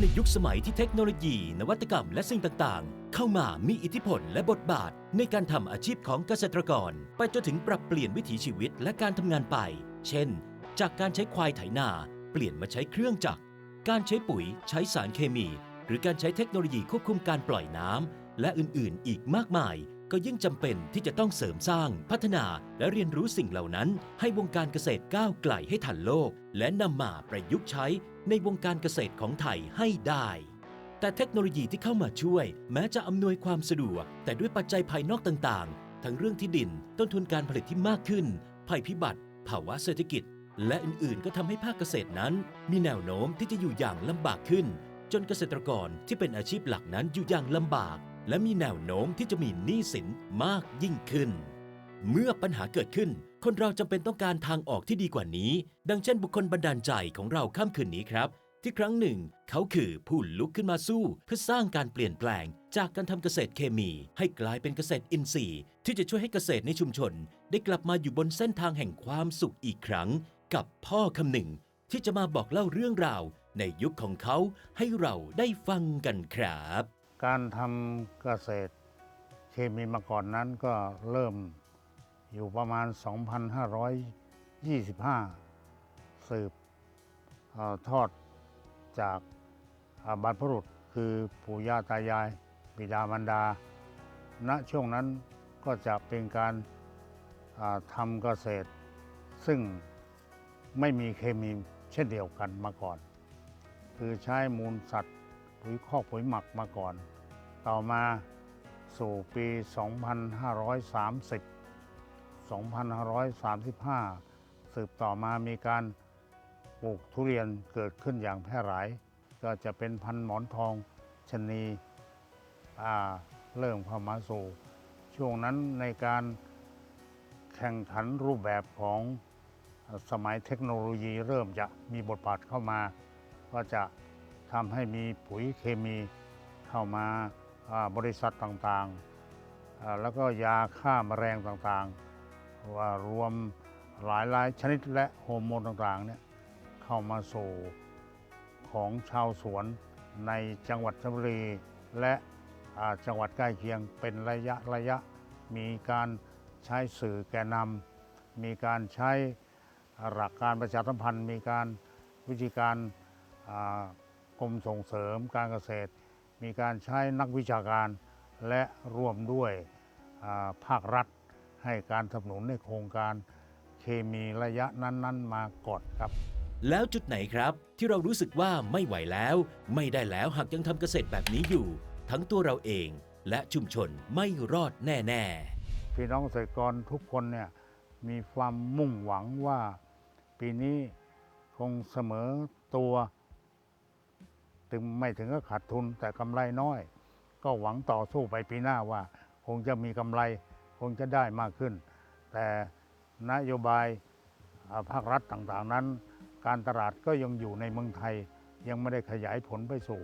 ในยุคสมัยที่เทคโนโลยี นวัตกรรมและสิ่งต่างๆ เข้ามามีอิทธิพลและบทบาท ในการทำอาชีพของเกษตรกร ไปจนถึงปรับเปลี่ยนวิถีชีวิตและการทำงานไป เช่น จากการใช้ควายไถนา เปลี่ยนมาใช้เครื่องจักร การใช้ปุ๋ย ใช้สารเคมี หรือการใช้เทคโนโลยีควบคุมการปล่อยน้ำและอื่นๆ อีกมากมาย ก็ยิ่งจำเป็นที่จะต้องเสริมสร้าง พัฒนาและเรียนรู้สิ่งเหล่านั้น ให้วงการเกษตรก้าวไกลให้ทันโลก และนำมาประยุกต์ใช้ ในวงการเกษตรของไทยให้ได้ แต่เทคโนโลยีที่เข้ามาช่วย แม้จะอำนวยความสะดวก แต่ด้วยปัจจัยภายนอกต่างๆ ทั้งเรื่องที่ดิน ต้นทุนการผลิตที่มากขึ้น ภัยพิบัติ ภาวะเศรษฐกิจ และอื่นๆ ก็ทำให้ภาคเกษตรนั้น มีแนวโน้มที่จะอยู่อย่างลำบากขึ้น จนเกษตรกรที่เป็นอาชีพหลักนั้นอยู่อย่างลำบาก และมีแนวโน้มที่จะมีหนี้สินมากยิ่งขึ้น เมื่อปัญหาเกิดขึ้น คนเราจำเป็นต้องการทางออกที่ดีกว่านี้ ดังเช่นบุคคลบันดาลใจของเราค่ำคืนนี้ครับ ที่ครั้งหนึ่ง เขาคือผู้ลุกขึ้นมาสู้ เพื่อสร้างการเปลี่ยนแปลง จากการทำเกษตรเคมี ให้กลายเป็นเกษตรอินทรีย์ ที่จะช่วยให้เกษตรในชุมชน ได้กลับมาอยู่บนเส้นทางแห่งความสุขอีกครั้ง กับพ่อคำหนึ่ง ที่จะมาบอกเล่าเรื่องราว ในยุคของเขาให้เราได้ฟังกันครับ การทำเกษตรเคมีมาก่อนนั้นก็เริ่ม อยู่ประมาณ 2,525 สืบอทอดจากอาบรรพบุรุษคือปู่ย่าตายายบิดามารดา ณช่วงนั้นก็จะเป็นการทำเกษตร ซึ่งไม่มีเคมีเช่นเดียวกันมาก่อน คือใช้มูลสัตว์ปุ๋ยคอกปุ๋ยหมักมาก่อน ต่อมาสู่ปี 2530 2535 สืบต่อมามีการปลูกทุเรียนเกิดขึ้นอย่างแพร่หลาย ก็จะเป็นพันหมอนทองชนีเริ่มเข้ามาสู่ ช่วงนั้นในการแข่งขันรูปแบบของสมัยเทคโนโลยีเริ่มจะมีบทบาทเข้ามา ก็จะทำให้มีปุ๋ยเคมีเข้ามาาบริษัทต่างๆ แล้วก็ยาฆ่าแมลงต่างๆ ว่ารวมหลายหลายๆชนิดและโฮอร์โมนต่างๆเนี่ยเข้ามาสู่ของชาวสวนในจังหวัดชลบุรี และจังหวัดใกล้เคียงเป็นระยะระยะ มีการใช้สื่อแกนนำมีการใช้หลักการประชาสัมพันธ์ มีการวิธีการกรมส่งเสริมการเกษตร มีการใช้นักวิชาการและร่วมด้วยภาครัฐ ให้การสนับสนุนในโครงการเคมีระยะนั้นๆ มาก่อนครับ แล้วจุดไหนครับ ที่เรารู้สึกว่าไม่ไหวแล้ว ไม่ได้แล้วหากยังทำเกษตรแบบนี้อยู่ ทั้งตัวเราเองและชุมชนไม่รอดแน่พี่น้องเกษตรกรทุกคนเนี่ยมีความมุ่งหวังว่าปีนี้คงเสมอตัว ถึงไม่ถึงก็ขาดทุนแต่กำไรน้อย ก็หวังต่อสู้ไปปีหน้าว่า คงจะมีกำไร คงจะได้มากขึ้น แต่นโยบายภาครัฐต่างๆนั้น การตลาดก็ยังอยู่ในเมืองไทย ยังไม่ได้ขยายผลไปสู่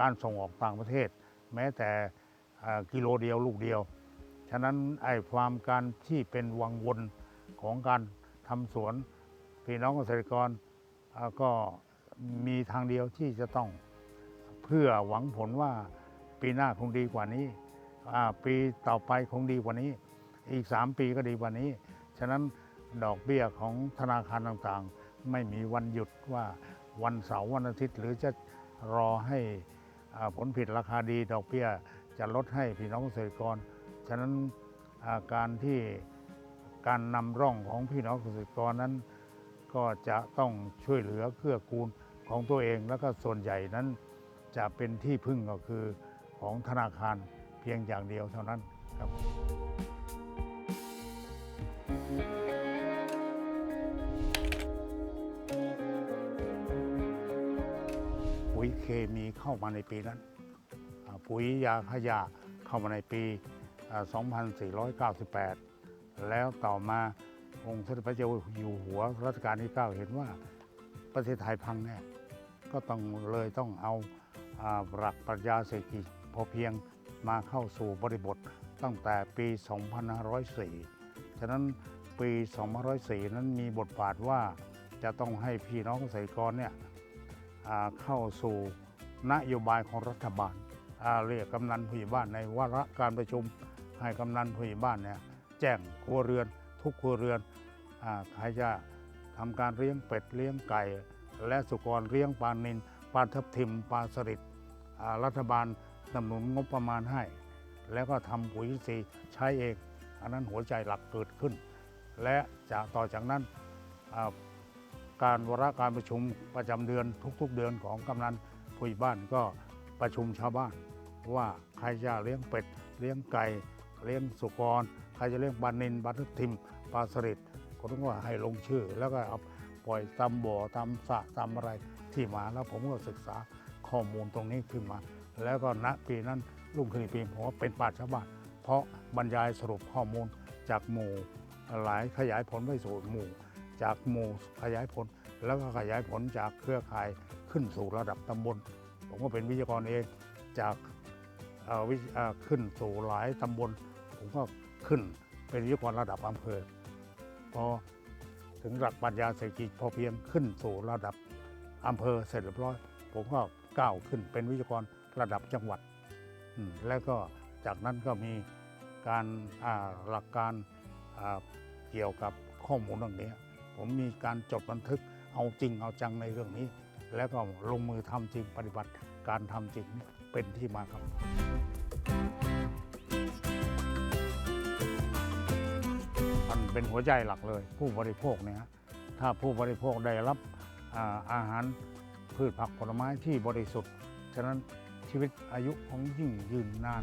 การส่งออกต่างประเทศ แม้แต่กิโลเดียวลูกเดียว ฉะนั้นไอ้ความการที่เป็นวังวนของการทำสวนพี่น้องเกษตรกรก็มีทางเดียวที่จะต้องเพื่อหวังผลว่าปีหน้าคงดีกว่านี้ ปีต่อไปคงดีกว่านี้ อีก 3 ปีก็ดีกว่านี้ ฉะนั้นดอกเบี้ยของธนาคารต่างๆ ไม่มีวันหยุดว่าวันเสาร์วันอาทิตย์ หรือจะรอให้ผลผิดราคาดีดอกเบี้ยจะลดให้พี่น้องเกษตรกร ฉะนั้นาการที่การนำร่องของพี่น้องเกษตรกรนั้น ก็จะต้องช่วยเหลือเกื้อกูลของตัวเองแล้วก็ส่วนใหญ่นั้นจะเป็นที่พึ่งก็คือของธนาคาร พียงอย่างเดียวเท่านั้นครับ ปุ๋ยเคมีเข้ามาในปีนั้น ปุ๋ยยาขยะเข้ามาในปีอ่า2498 แล้วต่อมาองค์สมเด็จพระเจ้าอยู่หัวรัชกาลที่ 9 เห็นว่าประเทศไทยพังแน่ก็ต้องเลยต้องเอาหลักปรัชญาเศรษฐกิจพอเพียง มาเข้าสู่บริบทตั้งแต่ปี 2504 ฉะนั้นปี 2504 นั้นมีบทบาทว่าจะต้องให้พี่น้องเกษตรกรเนี่ยเข้าสู่นโยบายของรัฐบาลาเรียกกำนันผู้ใหญ่บ้านในวาระการประชุมให้กำนันผู้ใหญ่บ้านเนี่ยแจ้งครัวเรือนทุกครัวเรือนใครจะทำการเลี้ยงเป็ดเลี้ยงไก่ และสุกรเลี้ยงปลานินปลาทับทิมปลาสลิดรัฐบาล สนับสนุนงบประมาณให้ แล้วก็ทำปุ๋ยอินทรีย์ใช้เอง อันนั้นหัวใจหลักเกิดขึ้น และจากต่อจากนั้นการวาระการประชุมประจำเดือนทุกๆเดือนของกำนันผู้ใหญ่บ้านก็ประชุมชาวบ้าน ว่าใครจะเลี้ยงเป็ด เลี้ยงไก่ เลี้ยงสุกร ใครจะเลี้ยงปลานินปลาทับทิมปลาสลิดก็ต้องว่าให้ลงชื่อ แล้วก็เอาปล่อยตามบ่อตามสระตามอะไรที่มาแล้วผมก็ศึกษาข้อมูลตรงนี้ขึ้นมา แล้วก็ณปีนั้นรุ่งขึ้นอีกปีผมว่าเป็นปราชาวบ้านเพราะบรรยายสรุปข้อมูลจากหมู่หลายขยายผลไปสู่หมู่ จากหมู่ขยายผล แล้วก็ขยายผลจากเครือข่ายขึ้นสู่ระดับตำบล ผมก็เป็นวิทยากรเองจากวิขึ้นสู่หลายตำบล ผมก็ขึ้นเป็นวิทยากรระดับอำเภอพอถึงหลักปรัชญาเศรษฐกิจพอเพียงขึ้นสู่ระดับอำเภอเสร็จเรียบร้อย ผมก็ก้าวขึ้นเป็นวิทยากร ระดับจังหวัด แล้วก็จากนั้นก็มีการหลักการเกี่ยวกับข้อมูลเรื่องนี้ ผมมีการจดบันทึกเอาจริงเอาจังในเรื่องนี้ แล้วก็ลงมือทำจริงปฏิบัติการทำจริงเป็นที่มาครับ มันเป็นหัวใจหลักเลย ผู้บริโภคเนี่ยถ้าผู้บริโภคได้รับอาอาหารพืชผักผลไม้ที่บริสุทธิ์ฉะนั้น ชีวิตอายุของยิ่งยืนนาน